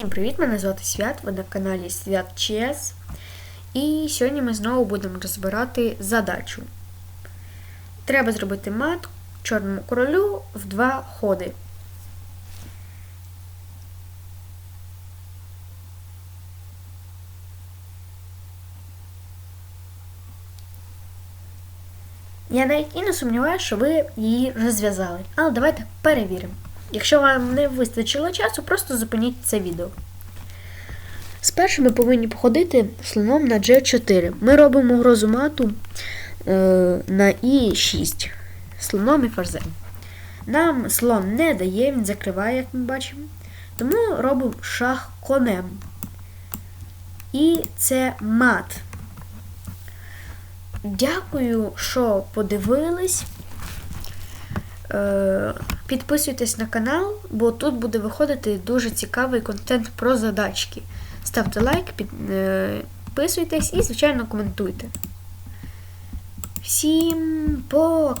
Всім привіт! Мене звати Свят, ви на каналі Свят ЧС. І сьогодні ми знову будемо розбирати задачу. Треба зробити мат чорному королю в два ходи. Я навіть і не сумніваюся, що ви її розв'язали. Але давайте перевіримо. Якщо вам не вистачило часу, просто зупиніть це відео. Спершу ми повинні походити слоном на G4. Ми робимо грозу мату е, на І6 слоном і ферзем. Нам слон не дає, він закриває, як ми бачимо. Тому робимо шах конем. І це мат. Дякую, що подивились. Е, Підписуйтесь на канал, бо тут буде виходити дуже цікавий контент про задачки. Ставте лайк, е, підписуйтесь і, звичайно, коментуйте. Всім пока!